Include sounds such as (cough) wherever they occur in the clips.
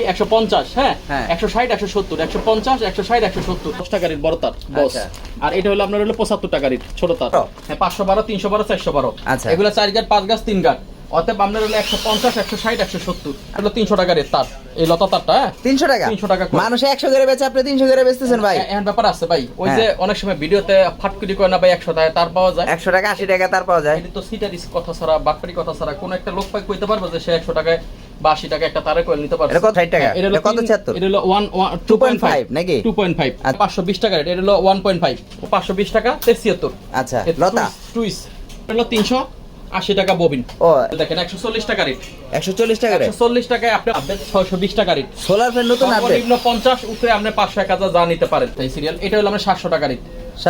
একশো পঞ্চাশ হ্যাঁ? হ্যাঁ। একশো ষাট একশো সত্তর একশো পঞ্চাশ একশো ষাট একশো সত্তর। দশ টাকার বড় তার বস। আচ্ছা। আর এটা হলো আপনার হলো পঁচাত্তর টাকার ছোট তার। হ্যাঁ পাঁচশো বারো তিনশো বারো চারশো বারো। এগুলো চার গাছ পাঁচ গাছ তিন গাছ অতএব আপনার হলো একশো পঞ্চাশ একশো ষাট একশো সত্তর। এগুলো তিনশো টাকার তার এই লতা তারটা হ্যাঁ? তিনশো টাকা? 300 টাকা। মানুষ একশো করে বেচে আপনি তিনশো করে বেচতেছেন ভাই। এ- এর ব্যাপার আছে ভাই। ওই হ্যাঁ। যে অনেক সময় ভিডিওতে ফাটকুটি করে না ভাই একশো টাকা তার পাওয়া যায়। একশো টাকা আশি টাকা তার পাওয়া যায়। এটা তো সিটারিস কথা ছাড়া বাটপারি কথা ছাড়া কোন একটা লোক পাই কইতে পারবে যে সে একশো টাকায় বা আশি টাকা একটা তারে করে নিতে পারবে এটা কত, 60 টাকা? হ্যাঁ, এটা হলো কত, 76? এটা হলো ওয়ান টু পয়েন্ট ফাইভ 2.5 নাকি? টু পয়েন্ট ফাইভ আচ্ছা। পাঁচশো বিশ টাকা এটা হলো ওয়ান পয়েন্ট ফাইভ পাঁচশো বিশ টাকা তেছিয়াত্তর আচ্ছা লতা? টুইস এটা হলো তিনশো আশি টাকা ববিন ও। দেখেন একশো চল্লিশ টাকা রেট একশো চল্লিশ টাকা রে একশো চল্লিশ টাকায় আপনি আপডেট ছয়শো বিশ টাকা রেট সোলার ফ্যান নতুন আপডেট সর্বনিম্ন পঞ্চাশ উপরে আপনি পাঁচশো এক হাজার যা নিতে পারেন। এই সিরিয়াল এটা হলো আমরা সাতশো টাকা রেট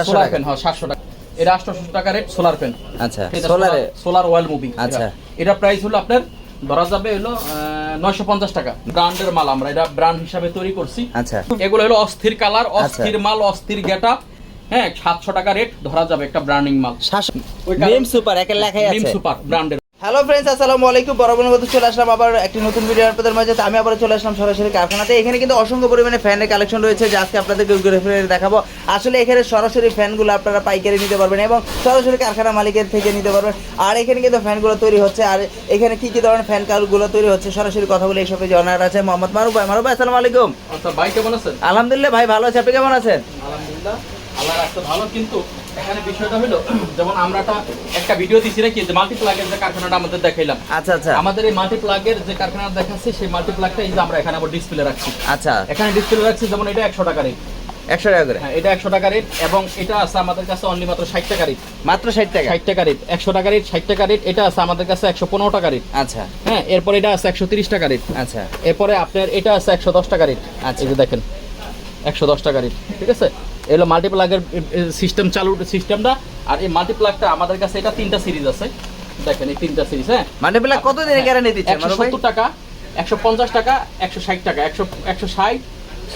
সোলার ফ্যান হ্যাঁ সাতশো টাকা। এটা আটশো টাকা রেট সোলার ফ্যান আচ্ছা সোলারে সোলার ওয়েল মুভি আচ্ছা। এটা প্রাইস হলো আপনার ধরা যাবে হলো নয়শো পঞ্চাশ টাকা। ব্র্যান্ডের মাল আমরা এটা ব্র্যান্ড হিসাবে তৈরি করছি। আচ্ছা। এগুলো হলো অস্থির কালার অস্থির মাল অস্থির গেটা হ্যাঁ সাতশো টাকা রেট ধরা যাবে একটা ব্র্যান্ডিং মাল। সুপার একের লেখাই আছে। সুপার ব্র্যান্ডের হ্যালো ফ্রেন্ডস আসসালামু আলাইকুম। বরাবর মতো চলে আসলাম আবার একটি নতুন ভিডিও আপনাদের মাঝে। আমি আবার চলে আসলাম সরাসরি কারখানাতে। এখানে কিন্তু অসংখ্য পরিমাণে ফ্যানের কালেকশন রয়েছে যা আজকে আপনাদেরকে ঘুরে ফিরে দেখাবো। আসলে এখানে সরাসরি ফ্যানগুলো আপনারা পাইকারি নিতে পারবেন এবং সরাসরি কারখানা মালিকের থেকে নিতে পারবেন। আর এখানে কিন্তু ফ্যানগুলো তৈরি হচ্ছে। আর এখানে কি কি ধরনের ফ্যান কারগুলো তৈরি হচ্ছে সরাসরি কথা বলে এই সবে জানার আছে মোহাম্মদ মারুফ ভাই। মারুফ ভাই আসসালামু আলাইকুম। আচ্ছা ভাই কেমন আছেন? আলহামদুলিল্লাহ ভাই ভালো আছে। আপনি কেমন আছেন? আলহামদুলিল্লাহ আল্লাহ ভালো কিন্তু এখানে বিষয়টা হলো (clears throat) যেমন আমরা একটা- ভিডিও দিছি নাকি যে মাল্টিপ্লাগের যে কারখানাটা আমাদের দেখাইলাম। আচ্ছা আচ্ছা। আমাদের এই মাল্টিপ্লাগের যে কারখানাটা দেখাচ্ছি সেই মাল্টিপ্লাগটা এই যে আমরা এখানে আবার ডিসপ্লে রাখছি। আচ্ছা। এখানে ডিসপ্লে রাখছি যেমন এটা একশো টাকা রেট একশো টাকা করে? হ্যাঁ এটা একশো টাকা রেট এবং এটা আছে আমাদের কাছে অনলি মাত্র ষাট টাকা রেট মাত্র ষাট টাকা? ষাট টাকা রেট একশো টাকা রেট ষাট টাকা রেট এটা আছে আমাদের কাছে একশো পনেরো টাকা রেট আচ্ছা। হ্যাঁ এরপর এটা আছে একশো তিরিশ টাকা রেট আচ্ছা। এরপরে আপনার এটা আছে একশো দশ টাকা রেট আচ্ছা। দেখেন একশো দশ টাকা রেট ঠিক আছে? এগুলো মাল্টিপ্লাগের সিস্টেম চালু সিস্টেমটা আর এই মাল্টিপ্লাগটা আমাদের কাছে এটা তিনটা সিরিজ আছে। দেখেন এই তিনটা সিরিজ হ্যাঁ? মাল্টিপ্লাগ কত দিনের গ্যারান্টি একশো মারুফ টাকা একশো পঞ্চাশ টাকা একশো ষাট টাকা একশো একশো ষাট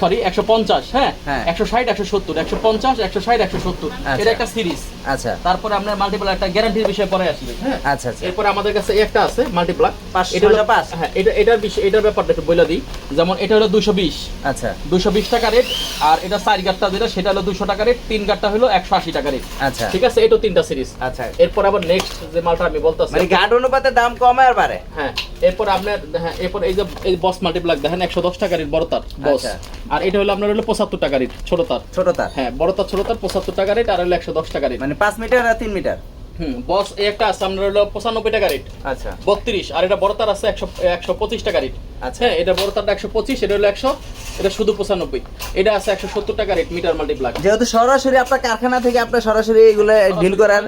সরি একশো পঞ্চাশ হ্যাঁ? হ্যাঁ। একশো ষাট একশো সত্তর একশো পঞ্চাশ একশো ষাট একশো সত্তর। আচ্ছা। এটা একটা সিরিজ। আচ্ছা। তারপরে আপনার মাল্টিপ্লাগ একটা গ্যারান্টির বিষয়ে পরে আসবে হ্যাঁ? আচ্ছা আচ্ছা। এরপরে আমাদের কাছে একটা আছে মাল্টিপ্লাগ পাঁচশো এটা হলো পাঁচ? হ্যাঁ এটা এটার বিষয় এটার ব্যাপারটা একটু বলে দিই। যেমন এটা হলো দুশো বিশ। আচ্ছা। দুশো বিশ টাকা রেট আর এটা চার গাটটা যেটা সেটা হলো দুশো টাকা রেট তিন গাটটা হলো একশো আশি টাকা রেট আচ্ছা। ঠিক আছে? এটা তিনটা সিরিজ। আচ্ছা। এরপর আবার নেক্সট যে মালটা আমি বলতেছি মানে গার্ড অনুপাতে দাম কমে আর বাড়ে। হ্যাঁ এরপর আপনার হ্যাঁ এরপর এই যে এই বস মাল্টিপ্লাগ দেখেন একশো দশ টাকা রেট বড় তার বস। আর এটা হলো আপনার হলো পঁচাত্তর টাকা রেট ছোট তার। ছোট তার? হ্যাঁ বড় তার ছোট তার পঁচাত্তর টাকা রেট আর হলো একশো দশ টাকা রেট মানে পাঁচ মিটার আর তিন মিটার? হুম বস একটা আছে আপনার হলো পঁচানব্বই টাকা রেট আচ্ছা। বত্রিশ আর এটা বড় তার আছে একশো একশো পঁচিশ টাকা রেট আচ্ছা। হ্যাঁ এটা বড় তারটা একশো পঁচিশ এটা হলো একশো এটা শুধু পঁচানব্বই। এটা আছে একশো সত্তর টাকা রেট মিটার মাল্টিপ্লাগ যেহেতু সরাসরি আপনার কারখানা থেকে আপনার সরাসরি এগুলো ডিল করার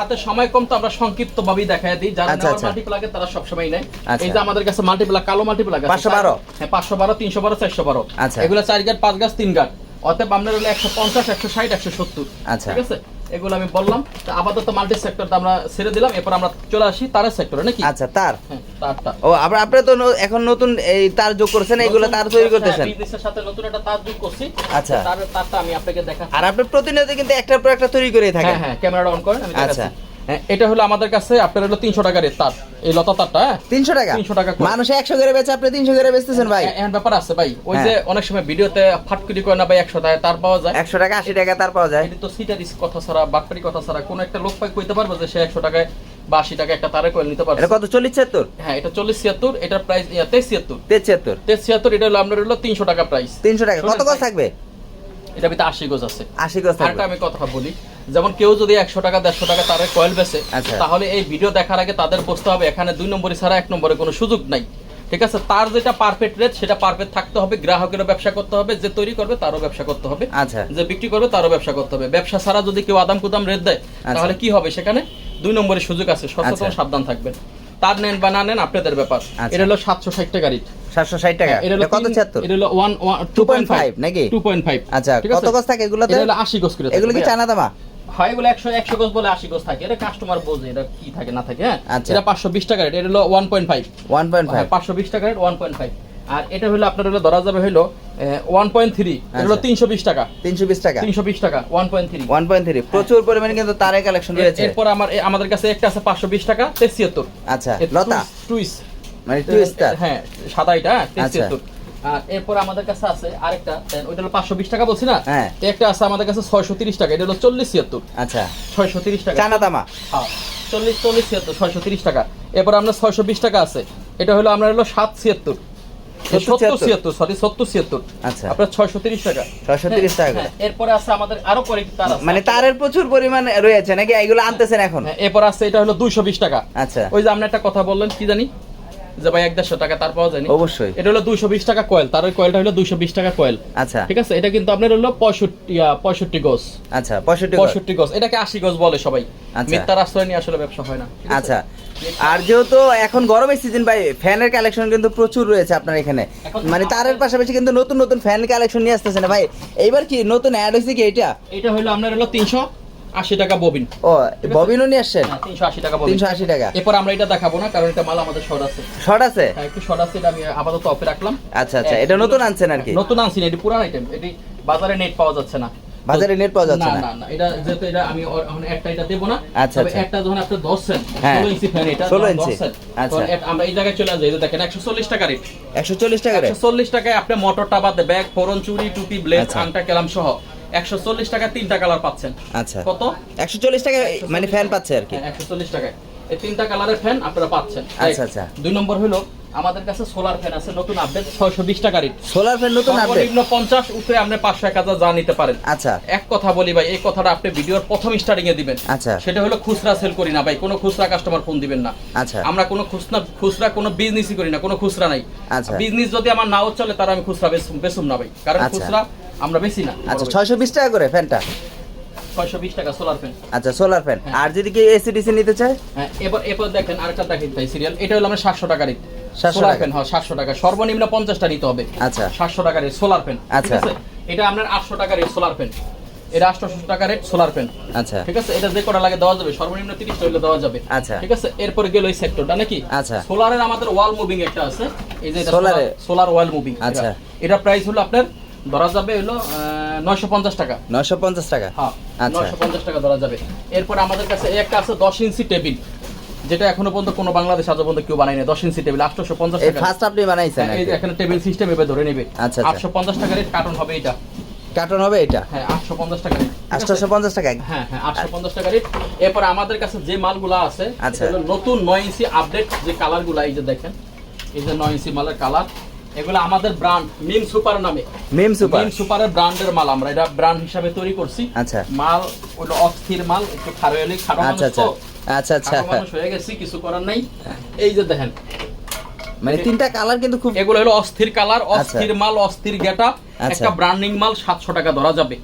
হাতে সময় কম তো আমরা সংক্ষিপ্ত ভাবেই দেখায় দিই। যারা আচ্ছা, আচ্ছা। তারা সবসময় নেয়। আচ্ছা। এই যে আমাদের কাছে মাল্টিপ্লাগ কালো মাল্টিপ্লাগ আছে 512 হ্যাঁ পাঁচশো বারো তিনশো বারো চারশো বারো। আচ্ছা। এগুলো চার গাছ পাঁচ গাছ তিন গাছ অতএব আপনার হলো একশো পঞ্চাশ একশো ষাট একশো সত্তর। আচ্ছা। ঠিক আছে? এগুলো আমি বললাম। তো আপাতত মাল্টি সেক্টরটা আমরা ছেড়ে দিলাম এরপর আমরা চলে আসি তারের সেক্টরে নাকি? আচ্ছা তার। হ্যাঁ তারটা ও আবার আপনি তো এখন নতুন এই তার যোগ করেছেন এগুলো তার তৈরি করতেছেন। হ্যাঁ, বিজনেসের সাথে নতুন একটা তার যোগ করছি। আচ্ছা। তার তারটা আমি আপনাকে দেখাচ্ছি। আর আপনি প্রতিনিয়ত কিন্তু একটার পর একটা তৈরি করেই থাকেন। হ্যাঁ হ্যাঁ ক্যামেরাটা অন করেন আমি আচ্ছা। দেখাচ্ছি। হ্যাঁ, এটা হলো আমাদের কাছে আপনার হলো তিনশো টাকার তার। এই লতা তারটা হ্যাঁ? তিনশো টাকা? 300 টাকা মানুষ একশো করে বেচে আপনি তিনশো করে বেচতেছেন ভাই। এ- এর ব্যাপার আছে ভাই। ওই হ্যাঁ। যে অনেক সময় ভিডিওতে ফাটকুটি করে না ভাই একশো টাকা তার পাওয়া যায়। একশো টাকা আশি টাকা তার পাওয়া যায়। এটা তো সিটারিস কথা ছাড়া বাটপারি কথা ছাড়া কোন একটা লোক পাই কইতে পারবে যে সে একশো টাকায় বা আশি টাকা একটা তারে করে নিতে পারবে কত চল্লিশ ছিয়াত্তর? হ্যাঁ এটা চল্লিশ ছিয়াত্তর এটার প্রাইস তেইশ ছিয়াত্তর। তেইশ ছিয়াত্তর। তেইশ ছিয়াত্তর এটা হলো আপনার হলো তিনশো টাকা প্রাইস তিনশো টাকা। কত গজ থাকবে? এটা ভিতরে আশি গোজ আছে। আশি গজ থাকবে। আমি কথা বলি। যেমন কেউ যদি একশো টাকা দেড়শো টাকা তারে কয়েল বেচে আচ্ছা। তাহলে এই ভিডিও দেখার আগে তাদের বুঝতে হবে এখানে দুই নম্বরই ছাড়া এক নম্বরে কোনো সুযোগ নাই। ঠিক আছে? তার যেটা পারফেক্ট রেট সেটা পারফেক্ট থাকতে হবে গ্রাহকেরও ব্যবসা করতে হবে যে তৈরি করবে তারও ব্যবসা করতে হবে আচ্ছা। যে বিক্রি করবে তারও ব্যবসা করতে হবে। ব্যবসা ছাড়া যদি কেউ আদাম কুদাম রেট দেয় আচ্ছা। তাহলে কি হবে সেখানে? দুই নম্বরের সুযোগ আছে সচেতন আচ্ছা। সাবধান থাকবেন। তার নেন বা না নেন আপনাদের ব্যাপার। এটা হলো সাতশো ষাট টাকা রেট সাতশো ষাট টাকা? এটা হলো এটা কত ছিয়াত্তর? এটা হলো ওয়ান টু পয়েন্ট ফাইভ নাকি? টু পয়েন্ট ফাইভ আচ্ছা কত গজ থাকে এটা হলো আশি গোস করে এগুলো কি। চানা দামা? হয় এগুলো একশো একশো গোস বলে আশি গোস থাকে। এটা কাস্টমার বোঝে এটা কি থাকে না থাকে হ্যাঁ? আচ্ছা। এটা পাঁচশো বিশ টাকা এটা হলো one point five one point five পাঁচশো বিশ টাকা রেট ওয়ান পয়েন্ট ফাইভ আর এটা হলো আপনার হলো ধরা যাবে হলো ওয়ান পয়েন্ট থ্রি এটা হলো আচ্ছা। তিনশো বিশ টাকা। তিনশো বিশ টাকা? তিনশো বিশ টাকা one point three one point three প্রচুর পরিমাণে কিন্তু তারের কালেকশন রয়েছে। এরপর আমার আমাদের কাছে একটা আছে পাঁচশো বিশ টাকা তেছিয়াত্তর আচ্ছা লতা? টুইস মানে টুইস্টার হ্যাঁ সাদা এটা হ্যাঁ তেছিয়াত্তর আর এরপর আমাদের কাছে আছে আরেকটা ওইটা হলো পাঁচশো বিশ টাকা বলছি না? হ্যাঁ। একটা আছে আমাদের কাছে ছয়শো তিরিশ টাকা এটা হলো চল্লিশ ছিয়াত্তর। আচ্ছা। ছয়শো তিরিশ টাকা। চানা হ্যাঁ, চল্লিশ চল্লিশ ছিয়াত্তর ছয়শো তিরিশ টাকা। এরপর আমরা ছয়শো বিশ টাকা আছে এটা হলো আমরা হলো সাত ছিয়াত্তর। সরি আচ্ছা। আপনার টাকা। টাকা। হ্যাঁ, এরপরে আছে আমাদের আরও তার মানে তারের প্রচুর পরিমাণ রয়েছে নাকি? এগুলো আনতেছেন এখন? এরপর আছে এটা হলো দুইশো বিশ টাকা। আচ্ছা। ওই যে আপনি একটা কথা বললেন কি জানি? যে ভাই এক দেড়শো টাকা তার পাওয়া যায়নি। অবশ্যই। এটা হলো দুইশো বিশ টাকা কয়েল তার কয়েলটা হলো দুইশো বিশ টাকা কয়েল আচ্ছা। ঠিক আছে? এটা কিন্তু আপনার হলো পঁয়ষট্টি পঁয়ষট্টি গজ। আচ্ছা পঁয়ষট্টি পঁয়ষট্টি গজ। এটাকে আশি গজ বলে সবাই। আচ্ছা। মিথ্যার আশ্রয় নিয়ে আসলে ব্যবসা হয় না। আচ্ছা। আর যেহেতু এখন গরমের সিজন ভাই ফ্যানের কালেকশন কিন্তু প্রচুর রয়েছে আপনার এখানে। মানে তারের পাশাপাশি কিন্তু নতুন নতুন ফ্যান কালেকশন নিয়ে আসতেছে না ভাই। এইবার কি নতুন অ্যাড হয়েছে কি এটা এটা হলো আপনার হলো তিনশো। আশি টাকা ববিন। ও ববিনও নিয়ে আসছেন? তিনশো আশি টাকা তিনশো আশি টাকা। এরপর আমরা এটা দেখাবো না কারণ এটা মাল আমাদের শর্ট আছে। শর্ট আছে? হ্যাঁ, একটু শর্ট আছে এটা আমি আপাতত অফে রাখলাম। আচ্ছা আচ্ছা এটা নতুন আনছেন আর কি? নতুন আনছি এটি পুরান আইটেম এটি বাজারে নেট পাওয়া যাচ্ছে না। বাজারে net পাওয়া যাচ্ছে না। না? এটা যেহেতু এটা আমি এখন একটা এটা দেবো না আচ্ছা, আচ্ছা। একটা যখন আপনি দশছেন হ্যাঁ। ষোলো ইঞ্চি ফ্যান এটা 16 ইঞ্চি। আচ্ছা। আমরা এই জায়গায় চলে এই দেখেন একশো চল্লিশ টাকা রেট একশো চল্লিশ টাকা রে একশো চল্লিশ টাকায় আপনি মোটরটা বাদে ব্যাগ ফোরন চুরি টুপি ব্লেড আচ্ছা। আংটা কেলাম সহ একশো চল্লিশ টাকা তিনটা কালার পাচ্ছেন। আচ্ছা। কত? একশো চল্লিশ টাকা মানে ফ্যান পাচ্ছে আর কি। একশো চল্লিশ টাকায়। এই তিনটা কালারের ফ্যান আপনারা পাচ্ছেন। আচ্ছা, আচ্ছা। দুই নম্বর হলো আমাদের কাছে সোলার ফ্যান আছে নতুন আপডেট ছয়শো বিশ টাকা রেট সোলার ফ্যান নতুন আপডেট সর্বনিম্ন পঞ্চাশ উপরে আপনি পাঁচশো এক হাজার যা নিতে পারেন। আচ্ছা। এক কথা বলি ভাই এই কথাটা আপনি ভিডিওর প্রথম স্টার্টিং এ দিবেন। আচ্ছা। সেটা হলো খুচরা সেল করি না ভাই কোনো খুচরা কাস্টমার ফোন দিবেন না। আচ্ছা। আমরা কোনো খুচরা খুচরা কোনো বিজনেসই করি না কোনো খুচরা নাই। আচ্ছা। বিজনেস যদি আমার নাও চলে তার আমি খুচরা বেচুম- বেচুম না ভাই। কারণ আচ্ছা। খুচরা আমরা বেশি না। আচ্ছা ছয়শো বিশ টাকা করে ফ্যানটা? ছয়শো বিশ টাকা সোলার ফ্যান আচ্ছা সোলার ফ্যান হ্যাঁ। আর যদি কি এসি ডিসি নিতে চায়? হ্যাঁ এবার এরপর দেখেন আরেকটা দেখেন ভাই সিরিয়াল এটা হলো আমরা সাতশো টাকা রেট 700 সোলার ফ্যান হ্যাঁ সাতশো টাকা। সর্বনিম্ন পঞ্চাশটা নিতে হবে। আচ্ছা। সাতশো টাকা সোলার ফ্যান আচ্ছা। এটা আপনার আটশো টাকা রেট সোলার ফ্যান এটা আটশো টাকা রেট সোলার ফ্যান আচ্ছা। ঠিক আছে? এটা যে কটা লাগে দেওয়া যাবে। সর্বনিম্ন দেওয়া যাবে। আচ্ছা। ঠিক আছে? এরপরে গেল এই সেক্টরটা নাকি? আচ্ছা। সোলারের আমাদের ওয়াল মুভিং একটা আছে। এই যে সোলারে? সোলার ওয়াল মুভিং আচ্ছা। এটা প্রাইস হলো আপনার ধরা যাবে হলো নয়শো পঞ্চাশ টাকা। নয়শো পঞ্চাশ টাকা? হ্যাঁ আচ্ছা। নয়শো পঞ্চাশ টাকা ধরা যাবে। এরপর আমাদের কাছে একটা আছে দশ ইঞ্চি টেবিল যেটা এখনও পর্যন্ত কোনো বাংলাদেশ আজ পর্যন্ত কেউ বানায় না দশ ইঞ্চি টেবিল আটশো পঞ্চাশ টাকা। ফার্স্ট আপনি বানাইছেন হ্যাঁ? এখানে টেবিল সিস্টেম এভাবে ধরে নেবে। আচ্ছা, আচ্ছা। আটশো পঞ্চাশ টাকা রেট কার্টন হবে এটা। কার্টন হবে এটা? হ্যাঁ আটশো পঞ্চাশ টাকা আটশোশো পঞ্চাশ টাকা? হ্যাঁ হ্যাঁ আটশো পঞ্চাশ টাকা রেট। এরপর আমাদের কাছে যে মালগুলো আছে আচ্ছা। নতুন নয় ইঞ্চি আপডেট যে কালারগুলো এই যে দেখেন এই যে নয় ইঞ্চি মালের কালার এগুলো আমাদের ব্র্যান্ড মিম সুপার নামে। মিম সুপার মিম সুপারের ব্র্যান্ডের মাল আমরা এটা ব্র্যান্ড হিসাবে তৈরি করছি। আচ্ছা। মাল ওটা অস্থির মাল একটু খারোয়ালি আচ্ছা আচ্ছা। আচ্ছা আচ্ছা। মানুষ হয়ে গেছি কিছু করার নাই। এই যে দেখেন। মানে তিনটা কালার কিন্তু খুব এগুলো হলো অস্থির কালার অস্থির মাল অস্থির গেটআপ আচ্ছা। একটা ব্র্যান্ডিং মাল সাতশো টাকা ধরা যাবে।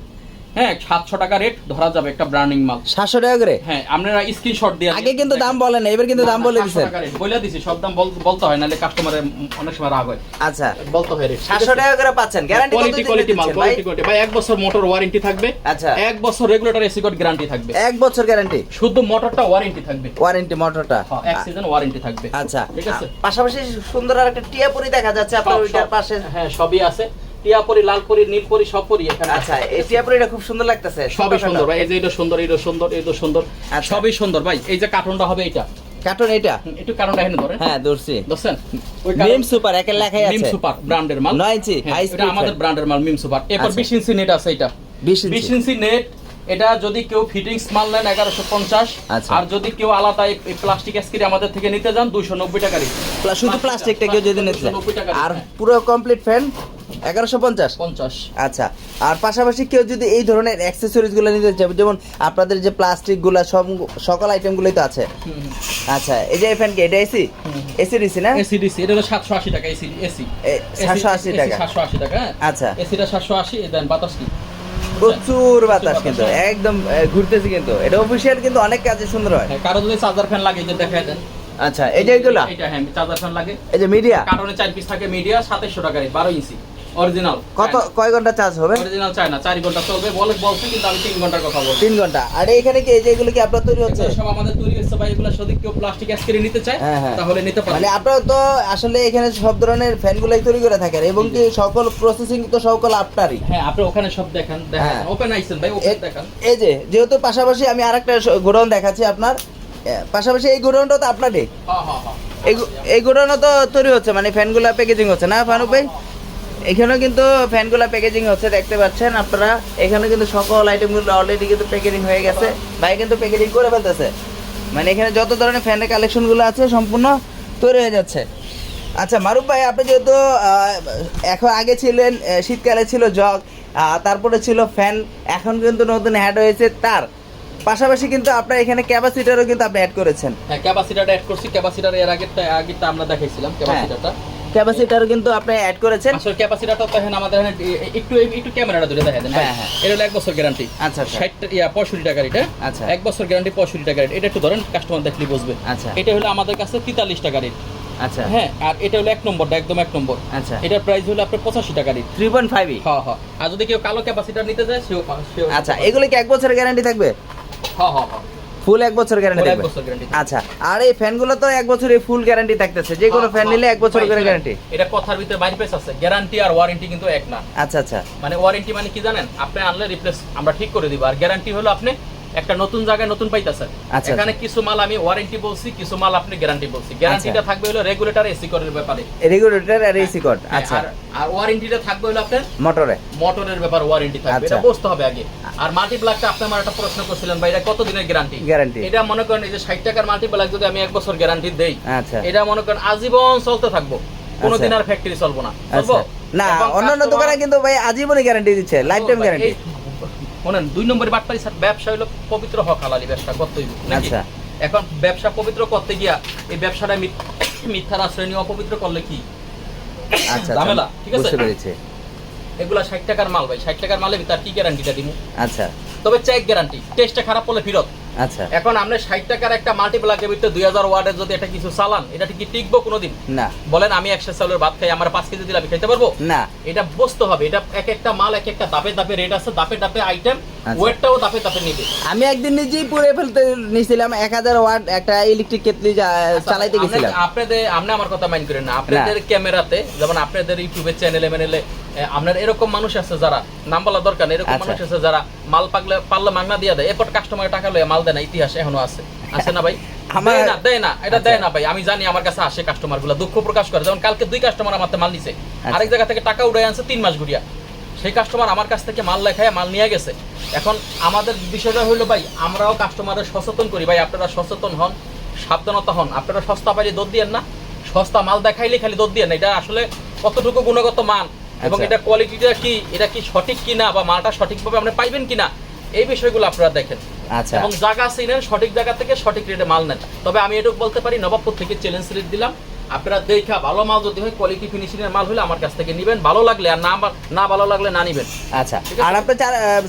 হ্যাঁ সাতশো টাকা রেট ধরা যাবে একটা ব্র্যান্ডিং মাল। সাতশো টাকা করে? হ্যাঁ আপনারা স্ক্রিনশট দিয়ে আগে কিন্তু দাম বলেন এবার কিন্তু দাম বলে দিচ্ছেন বলে দিছি। সব দাম বলতে হয় নাহলে কাস্টমারের অনেক সময় রাগ হয়। আচ্ছা। বলতে হয় রেট সাতশো টাকা করে পাচ্ছেন গ্যারান্টি কোয়ালিটি কোয়ালিটি মাল কোয়ালিটি কোয়ালিটি ভাই? এক বছর মোটর ওয়ারেন্টি থাকবে। আচ্ছা। এক বছর রেগুলেটর এসি কোড গ্যারান্টি থাকবে। এক বছর গ্যারান্টি শুধু মোটরটা ওয়ারেন্টি থাকবে। ওয়ারেন্টি মোটরটা হ্যাঁ, এক সিজন ওয়ারেন্টি থাকবে। আচ্ছা। ঠিক আছে? পাশাপাশি সুন্দর আর একটা টিয়াপুরি দেখা যাচ্ছে আপনার ওইটার পাশে। হ্যাঁ সবই আছে। টিয়াপরি লালপরি নীলপরি সবপরি এখানে। আচ্ছা এই টিয়াপুরিটা খুব সুন্দর লাগতেছে সবই সুন্দর ভাই এই যে এটা সুন্দর এটা সুন্দর এটা সুন্দর। সবই সুন্দর ভাই। এই যে কার্টুনটা হবে এটা কার্টুন এটা একটু কার্টুনটা এখানে ধরেন। হ্যাঁ দর্শি বুঝছেন মিম সুপার একের লেখাই মিম সুপার ব্র্যান্ডের মাল। নয় ইঞ্চি, এটা আমাদের ব্র্যান্ডের মাল মিম সুপার। এরপর। বিশ ইঞ্চি নেট আছে এটা। বিশ বিশ ইঞ্চি ইঞ্চি নেট এটা যদি কেউ ফিটিংস মাল নেন এগারোশো পঞ্চাশ। আচ্ছা। আর যদি কেউ আলাদা প্লাস্টিক আমাদের থেকে নিতে যান দুইশো নব্বই টাকা শুধু প্লাস্টিকটা কেউ যদি নিতে চায়। 290 টাকা আর। পুরো কমপ্লিট ফ্যান এগারোশো পঞ্চাশ? পঞ্চাশ। আচ্ছা আর পাশাপাশি কেউ যদি এই ধরনের অ্যাক্সেসরিজগুলো নিতে চায় যেমন আপনাদের যে প্লাস্টিকগুলা সব সকল আইটেম গুলোই তো আছে। আচ্ছা এই যে ফ্যান কি এটা এসি এসি ডিসি না? এসিডিসি এটা হলো সাতশো আশি টাকা এসি এসি এ, 780 টাকা। সাতশো আশি টাকা হ্যাঁ? আচ্ছা। এসিটা সাতশো আশি দেন বাতাস কি? প্রচুর বাতাস কিন্তু একদম এ, ঘুরতেছে কিন্তু। এটা অফিসিয়াল কিন্তু অনেক কাজে সুন্দর হয়। হ্যাঁ, কারও যদি চার্জার ফ্যান লাগে এই যে দেখায় দেন। আচ্ছা এই যে এগুলা এটা হ্যাঁ চার্জার ফ্যান লাগে। এই যে মিডিয়া কার্টনে চার পিস থাকে মিডিয়া সাতাইশশো টাকা rate, বারো ইঞ্চি অরিজিনাল কত কয় ঘণ্টা চার্জ হবে? অরিজিনাল চায় না চার ঘণ্টা চলবে। বলে বলছে কিন্তু আমি তিন ঘণ্টার কথা বলছি। তিন ঘণ্টা। আর এখানে কি এই যে এগুলো কি আপনার তৈরি হচ্ছে? সব আমাদের তৈরি হচ্ছে ভাই। এগুলো যদি কেউ প্লাস্টিক স্ক্রিন নিতে চায় হ্যাঁ, হ্যাঁ। তাহলে নিতে পারে মানে আপনারা তো আসলে এখানে সব ধরনের ফ্যানগুলাই তৈরি করে থাকেন এবং কি সকল প্রসেসিং তো সকল আপনারই। হ্যাঁ আপনি ওখানে সব দেখেন দেখেন। ওপেন আইছেন ভাই ওপেন দেখান। এই যে যেহেতু পাশাপাশি আমি আরেকটা গোডাউন দেখাচ্ছি আপনার। পাশাপাশি এই গোডাউনটা তো আপনারই। হ্যাঁ হ্যাঁ হ্যাঁ। এই গো- এই গোডাউনও তো তৈরি হচ্ছে মানে ফ্যান ফ্যানগুলো প্যাকেজিং হচ্ছে না ফারুক ভাই? এখানেও কিন্তু ফ্যানগুলো প্যাকেজিং হচ্ছে, দেখতে পাচ্ছেন আপনারা। এখানে কিন্তু সকল আইটেমগুলো অলরেডি কিন্তু প্যাকেজিং হয়ে গেছে। ভাই কিন্তু প্যাকেজিং করে ফেলতেছে। মানে এখানে যত ধরনের ফ্যানের কালেকশনগুলো আছে, সম্পূর্ণ তৈরি হয়ে যাচ্ছে। আচ্ছা মারুফ ভাই, আপনি যেহেতু এখন আগে ছিলেন শীতকালে ছিল জগ তারপরে ছিল ফ্যান এখন কিন্তু নতুন অ্যাড হয়েছে তার। পাশাপাশি কিন্তু আপনার এখানে ক্যাপাসিটারও কিন্তু আপনি অ্যাড করেছেন। হ্যাঁ ক্যাপাসিটারটা অ্যাড করছি। ক্যাপাসিটার এর আগেরটা আগেরটা আমরা দেখাইছিলাম। ক্যাপাসিটারটা ক্যাপাসিটারও কিন্তু আপনি অ্যাড করেছেন। আসলে ক্যাপাসিটারটা তো এখানে আমাদের এখানে একটু একটু ক্যামেরাটা ধরে দেখা দেন ভাই। হ্যাঁ, হ্যাঁ। এটা হলো এক বছর গ্যারান্টি আচ্ছা আচ্ছা। ষাট ইয়া পঁয়ষট্টি টাকার এটা আচ্ছা। এক বছর গ্যারান্টি পঁয়ষট্টি টাকার এটা একটু ধরেন কাস্টমার দেখলে বুঝবে। আচ্ছা। এটা হলো আমাদের কাছে তেতাল্লিশ টাকার রেট আচ্ছা। হ্যাঁ আর এটা হলো এক নম্বরটা একদম এক নম্বর। আচ্ছা। এটার প্রাইস হলো আপনার পঁচাশি টাকা থ্রি পয়েন্ট ফাইভই হ্যাঁ হ্যাঁ। আর যদি কেউ কালো ক্যাপাসিটার নিতে যায় সেও আচ্ছা এগুলো কি এক বছরের গ্যারান্টি থাকবে? হ্যাঁ হ্যাঁ হ্যাঁ। ফুল এক বছর গ্যারান্টি থাকবে। আচ্ছা আর এই ফ্যানগুলো তো এক বছরের ফুল গ্যারান্টি থাকতেছে। যে কোনো ফ্যান নিলে এক বছর করে গ্যারান্টি এটা কথার ভিতরে বাইরে পেস আছে। গ্যারান্টি আর ওয়ারেন্টি কিন্তু এক না। আচ্ছা আচ্ছা। মানে ওয়ারেন্টি মানে কি জানেন? আপনি আনলে রিপ্লেস আমরা ঠিক করে দিব। আর গ্যারান্টি হলো আপনি একটা নতুন জায়গায় নতুন পাইতেছেন আচ্ছা, এখানে কিছু মাল আমি ওয়ারেন্টি বলছি কিছু মাল আপনি গ্যারান্টি বলছি। গ্যারান্টিটা থাকবে হলো রেগুলেটর এসি কোডের ব্যাপারে। রেগুলেটর আর এসি কোড হ্যাঁ, আচ্ছা। আর ওয়ারেন্টিটা থাকবে হলো আপনার মোটরে মোটরের ব্যাপার ওয়ারেন্টি থাকবে। আচ্ছা। এটা বুঝতে হবে আগে। আর মাল্টি ব্লাকটা আপনি আমার একটা প্রশ্ন করছিলেন ভাই এটা কত দিনের গ্যারান্টি গ্যারান্টি এটা মনে করেন এই যে 60 টাকার মাল্টি ব্লাক যদি আমি এক বছর গ্যারান্টি দেই আচ্ছা। এটা মনে করেন আজীবন চলতে থাকব। কোনোদিন আচ্ছা। আর ফ্যাক্টরি চলবো না। চলবো? আচ্ছা না অন্যান্য দোকানে কিন্তু ভাই আজীবনই গ্যারান্টি দিচ্ছে লাইফ টাইম গ্যারান্টি শোনেন দুই নম্বর বাটপারি স্যার ব্যবসা হলো পবিত্র হক হালালি ব্যবসা করতেই আচ্ছা। এখন ব্যবসা পবিত্র করতে গিয়া এই ব্যবসাটা মিথ- মিথ্যার আশ্রয় নিয়ে অপবিত্র করলে কি? আচ্ছা ঝামেলা, আচ্ছা ঠিক আছে? বুঝতে এগুলা ষাট টাকার মাল ভাই ষাট টাকার মালে তার কি গ্যারান্টিটা দিব আচ্ছা। তবে চেক গ্যারান্টি টেস্টটা খারাপ হলে ফিরত। আচ্ছা। এখন আপনি ষাট টাকার একটা মাল্টিপ্লাকের ভিতরে দুই হাজার ওয়ার্ডের যদি একটা কিছু চালান এটা কি টিকবো কোনোদিন? না। বলেন আমি একশো চাউলের ভাত খাই আমার পাঁচ কেজি দিলে আমি খেতে পারব? না। এটা বুঝতে হবে এটা এক একটা মাল এক একটা দাপে দাপে রেট আছে দাপে দাপে আইটেম। ওয়েটটাও নিবে। আমি একদিন নিজেই পুরে ফেলতে ওয়াট একটা ইলেকট্রিক কেটলি চালাইতে গেছিলাম। আপনাদের আপনি আমার কথা মাইন্ড করেন না। আপনাদের ক্যামেরাতে যেমন আপনাদের ইউটিউবের চ্যানেলে ম্যানেলে আপনার এরকম মানুষ আছে যারা নাম বলা দরকার এরকম আচ্ছা। মানুষ আছে যারা মাল পাকলে পারলে মাগনা দিয়ে দেয়। এরপর কাস্টমার টাকা লয়ে মাল দেয় না ইতিহাস এখনও আছে। আছে না ভাই? দেয় না দেয় না এটা আচ্ছা। দেয় না ভাই। আমি জানি আমার কাছে আসে কাস্টমারগুলো দুঃখ প্রকাশ করে। যেমন কালকে দুই কাস্টমার আমার মাল নিছে আচ্ছা। আরেক জায়গা থেকে টাকা উড়ে আনছে তিন মাস ঘুরিয়া। সেই কাস্টমার আমার কাছ থেকে মাল লেখায় মাল নিয়ে গেছে। এখন আমাদের বিষয়টা হলো ভাই আমরাও কাস্টমারের সচেতন করি। ভাই আপনারা সচেতন হন সাবধানতা হন। আপনারা সস্তা পাইলে দোদ দিয়েন না। সস্তা মাল দেখাইলে খালি দোদ দিয়েন না। এটা আসলে কতটুকু গুণগত মান এবং আচ্ছা। এটা কোয়ালিটিটা কি এটা কি সঠিক কিনা বা মালটা সঠিকভাবে আপনি পাইবেন কিনা এই বিষয়গুলো আপনারা দেখেন। আচ্ছা। এবং জায়গা চিনেন সঠিক জায়গা থেকে সঠিক রেটে মাল নেন। তবে আমি এটুকু বলতে পারি নবাবপুর থেকে চ্যালেঞ্জ রেট দিলাম। আপনারা দেখা ভালো মাল যদি হয় কোয়ালিটি ফিনিশিং এর মাল হলে আমার কাছ থেকে নেবেন। ভালো লাগলে আর না না ভালো লাগলে না নেবেন। আচ্ছা আর আপনার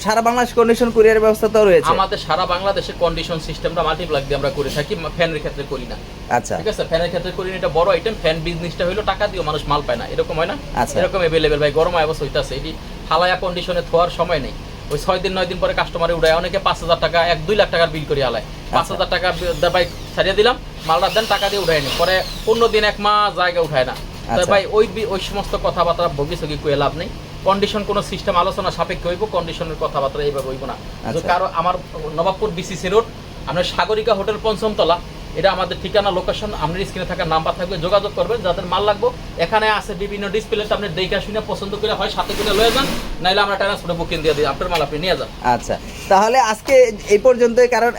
সারা বাংলাদেশ কন্ডিশন কুরিয়ার ব্যবস্থা তো রয়েছে? আমাদের সারা বাংলাদেশের কন্ডিশন সিস্টেমটা মাল্টিপ্লাগ দিয়ে আমরা করে থাকি ফ্যানের ক্ষেত্রে করি না। আচ্ছা। ঠিক আছে? ফ্যানের ক্ষেত্রে করি না এটা বড় আইটেম ফ্যান বিজনেসটা হলো টাকা দিয়ে মানুষ মাল পায় না। এরকম হয় না? আচ্ছা। এরকম অ্যাভেলেবেল ভাই গরম অবস্থা হইতাছে। এটি ফালায়া কন্ডিশনে থোয়ার সময় নেই। ওই ছয় দিন নয় দিন পরে কাস্টমারে উড়ায়। অনেকে পাঁচ হাজার টাকা এক দুই লাখ টাকার বিল করে আলায় পাঁচ। হাজার টাকা ভাই ছাড়িয়ে দিলাম। মালটা দেন টাকা দিয়ে উঠায় নি। পরে পনেরো দিন এক মাস জায়গা উঠায় না। আচ্ছা। ভাই ওই ওই সমস্ত কথাবার্তা ভগি সগি কুয়ে লাভ নেই। কন্ডিশন কোনো সিস্টেম আলোচনা সাপেক্ষে হইব কন্ডিশনের কথাবার্তা এইভাবে হইব না। আচ্ছা। কারও আমার নবাবপুর বিসিসি রোড আপনার সাগরিকা হোটেল পঞ্চমতলা এটা আমাদের ঠিকানা লোকেশন আপনার স্ক্রিনে থাকা নাম্বার থাকবে যোগাযোগ করবেন যাদের মাল লাগবে। এখানে আছে বিভিন্ন ডিসপ্লেতে আপনি দেখে শুনে পছন্দ করে হয় সাথে করে লয়ে যান নাইলে আমরা ট্রান্সপোর্টে বুকিং দিয়ে দিই আপনার মাল আপনি নিয়ে যান। আচ্ছা। তাহলে আজকে এই পর্যন্তই কারণ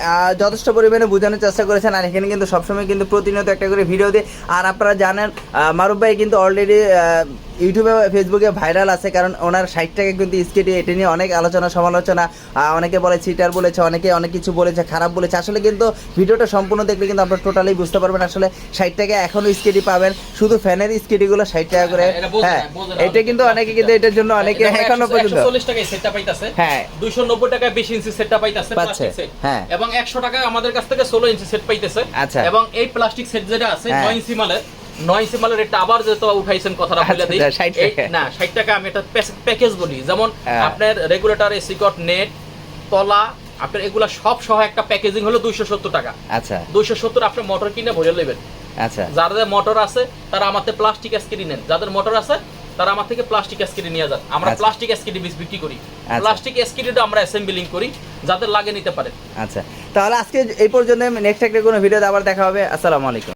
যথেষ্ট পরিমাণে বোঝানোর চেষ্টা করেছেন আর এখানে কিন্তু সবসময় কিন্তু প্রতিনিয়ত একটা করে ভিডিও দিয়ে। আর আপনারা জানেন মারুফ ভাই কিন্তু অলরেডি ইউটিউবে ফেসবুকে ভাইরাল আছে কারণ ওনার ষাট টাকা কিন্তু স্কেটে এটা নিয়ে অনেক আলোচনা সমালোচনা অনেকে বলে চিটার বলেছে অনেকে অনেক কিছু বলেছে খারাপ বলেছে। আসলে কিন্তু ভিডিওটা সম্পূর্ণ দেখলে কিন্তু আপনারা টোটালি বুঝতে পারবেন আসলে ষাট টাকা এখনও স্কেটি পাবেন। শুধু ফ্যানের স্কেটিগুলো ষাট টাকা করে হ্যাঁ, এটা হ্যাঁ কিন্তু অনেকে কিন্তু এটার জন্য অনেকে এখনও পর্যন্ত 140 টাকায় সেটটা পাইতাছে। হ্যাঁ। 290 টাকায় 20 ইঞ্চি সেটটা পাইতাছে পাচ্ছে, হ্যাঁ। এবং 100 টাকায় আমাদের কাছ থেকে 16 ইঞ্চি সেট পাইতেছে আচ্ছা। এবং এই প্লাস্টিক সেট যেটা আছে হ্যাঁ। 9 ইঞ্চি মালের 9 ইঞ্চি মালের এটা আবার যেহেতু উঠাইছেন কথাটা বলে আচ্ছা, দেই 60 এই- টাকা। না 60 টাকা আমি একটা প্যাকেজ বলি যেমন হ্যাঁ। আপনার রেগুলেটর এসি কট নেট তলা আপনার এগুলা সব সহ একটা প্যাকেজিং হলো 270 টাকা আচ্ছা 270 আপনি মোটর কিনে ভরে নেবেন আচ্ছা যাদের মোটর আছে তারা থেকে প্লাস্টিক এসকিডি নেন যাদের মোটর আছে তারা আমার থেকে প্লাস্টিক এসকিডি নিয়ে যান। আমরা আচ্ছা। প্লাস্টিক এসকিডি বীজ বিক্রি করি। আচ্ছা। প্লাস্টিক এসকিডিটা আমরা অ্যাসেম্বলিং করি যাদের লাগে নিতে পারে। আচ্ছা। তাহলে আজকে এই পর্যন্ত নেক্সট একটা কোনো ভিডিওতে আবার দেখা হবে। আসসালামু আলাইকুম।